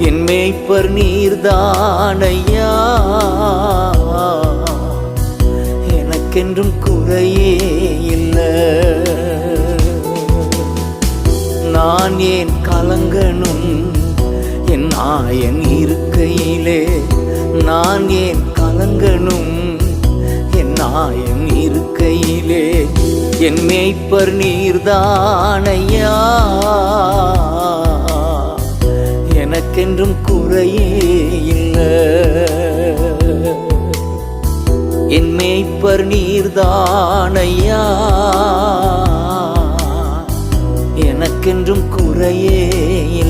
என் மேய்ப்பர் நீர்தானையா? எனக்கென்றும் குறையே இல்லை. நான் ஏன் கலங்கணும்? என் நாயன் இருக்கையிலே நான் ஏன் கலங்கணும்? என் நாயன் இருக்கையிலே என் மேய்ப்பர் நீர்தானையா? எனக்கென்றும் குறையே இல்லை. என் மேய்ப்பர் நீர்தானையா? எனக்கென்றும் குறையே இல்லை.